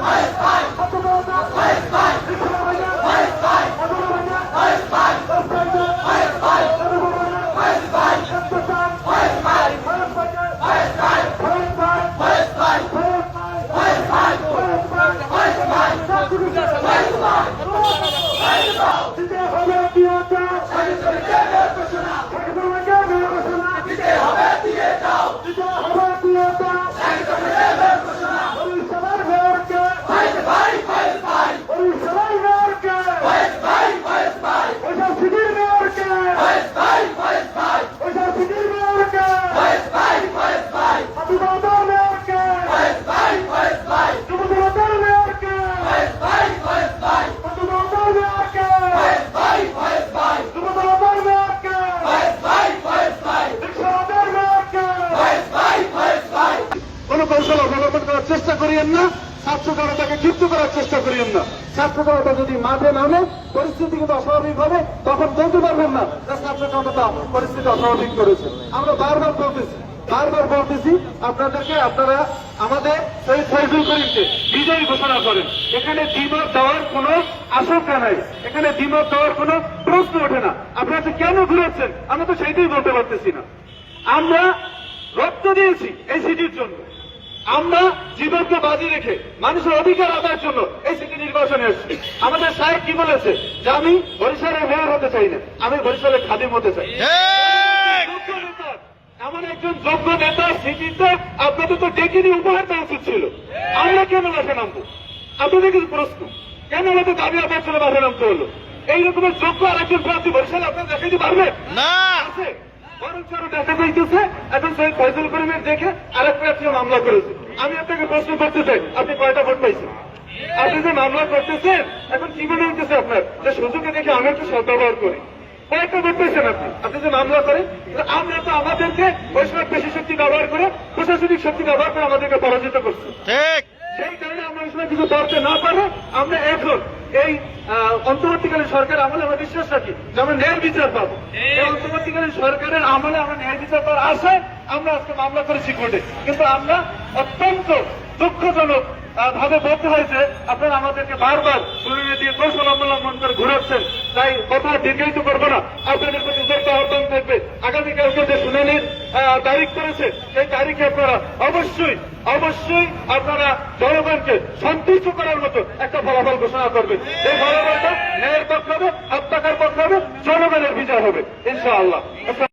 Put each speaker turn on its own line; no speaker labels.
কোন করিয়েন না ছাত্র জনতাকে ক্ষিপ্ত করার চেষ্টা করিয়েন না। ছাত্র জনতা যদি মাঠে নামে, পরিস্থিতি কিন্তু অস্বাভাবিক হবে, তখন বলতে পারবেন না যে ছাত্র জনতা পরিস্থিতি অস্বাভাবিক করেছে। আমরা বারবার বলতেছি বারবার বলতেছি, আপনাদেরকে আপনারা আমাদের শহীদ ফয়জুল করিমকে বিজয়ী ঘোষণা করেন। এখানে দ্বিমত দেওয়ার কোনো আশঙ্কা নাই। এখানে দ্বিমত দেওয়ার কোনো প্রশ্ন ওঠে না। আপনারা যে কেন ঘুরেছেন? আমরা তো সেইটাই বলতে পারতেছি না। আমরা রক্ত দিয়েছি এই সিটির জন্য। আমরা জীবনকে বাজি রেখে মানুষের অধিকার আদায়ের জন্য এই সিটি নির্বাচনে এসেছি। আমাদের সাহেব কি বলেছে? যে আমি বরিশালের মেয়র হতে চাই না আমি বরিশালের খাদিম হতে চাই। এমন একজন যোগ্য নেতা সিটিতে আপনাদের তো ডেকে নিয়ে উপহার দেওয়া উচিত ছিল। আমরা কেন মাঠে নামবো? আপনাদের কিছু প্রশ্ন? কেন আমাদের দাবি আদায়ের জন্য মাঠে নামতে হলো? এই রকমের যোগ্য আর একজন প্রার্থী বরিশালে আপনারা দেখাইতে পারবেন?
না!
আছে আরও দেখা যাইতেছে এখন শহীদ ফয়জুল করিমের দেখে আরেক প্রার্থী মামলা করেছে। আমি আপনাকে প্রশ্ন করতে চাই আপনি কয়টা ভোট পাইছেন? আপনি যে মামলা করতেছেন এখন কি মনে হইতেছে আপনার? যে সুযোগে দেখে আমি একটু সদ্ব্যবহার করি। কয়েকটা ভোট পেয়েছেন আপনি? আপনি যে মামলা করেন আমরা তো আমাদেরকে ওই সময় পেশি শক্তি ব্যবহার করে প্রশাসনিক শক্তি ব্যবহার করে আমাদেরকে পরাজিত করছে। সেই কারণে আমরা ওই সময় কিছু করতে না পারে আমরা এখন এই অন্তর্বর্তীকালীন সরকার আমলে আমরা বিশ্বাস রাখি যে আমরা ন্যায় বিচার পাবো। এই অন্তর্বর্তীকালীন সরকারের আমলে আমরা ন্যায় বিচার পাওয়ার আশায় আমরা আজকে মামলা করেছি কোর্টে। কিন্তু আমরা অত্যন্ত দুঃখজনক ভাবে বলতে হয়েছে আপনারা আমাদেরকে বারবার শুনানি দিয়ে কৌশল অবলম্বন করে ঘুরাচ্ছেন। তাই কথা দীর্ঘায়িত করব না। আপনাদের প্রতি তারিখ করেছে, সেই তারিখে আপনারা অবশ্যই অবশ্যই আপনারা জনগণকে সন্তুষ্ট করার মতো একটা ফলাফল ঘোষণা করবেন। এই ফলাফলটা ন্যায়ের পক্ষ হবে, হত্যাকার পক্ষ হবে, জনগণের বিচার হবে, ইনশাআল্লাহ।